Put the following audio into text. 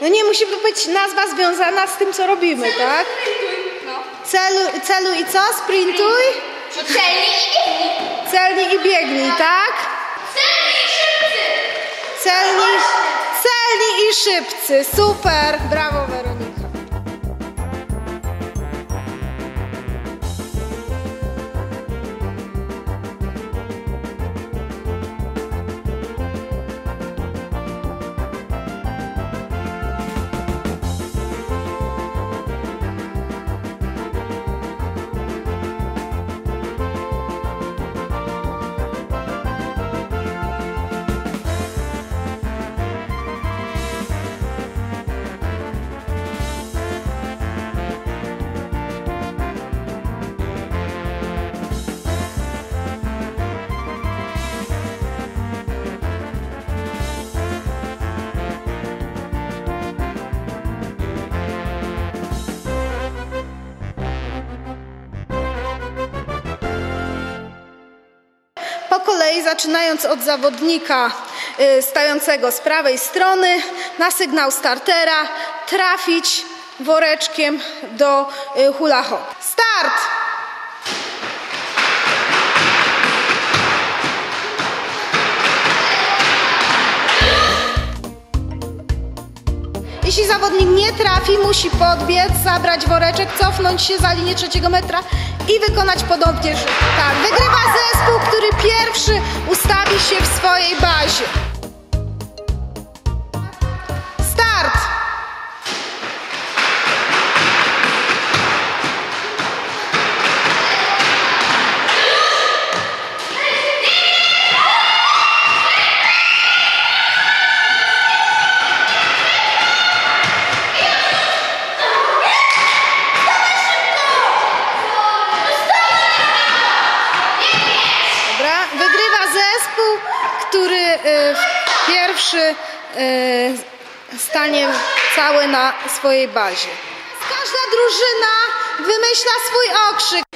No nie, musi być nazwa związana z tym, co robimy, tak? No. Celu, celu i co? Sprintuj? Celni i biegnij. Celni i biegnij, tak? Celni i szybcy. Celni, celni i szybcy. Super. Brawo, Weronika. Po kolei, zaczynając od zawodnika y, stającego z prawej strony, na sygnał startera trafić woreczkiem do y, hula hop. Start! Jeśli zawodnik nie trafi, musi podbiec, zabrać woreczek, cofnąć się za linię trzeciego metra i wykonać podobnie rzut. Tak, wygrywa zespół, który pierwszy ustawi się w swojej bazie. Wygrywa zespół, który y, pierwszy y, stanie cały na swojej bazie. Każda drużyna wymyśla swój okrzyk.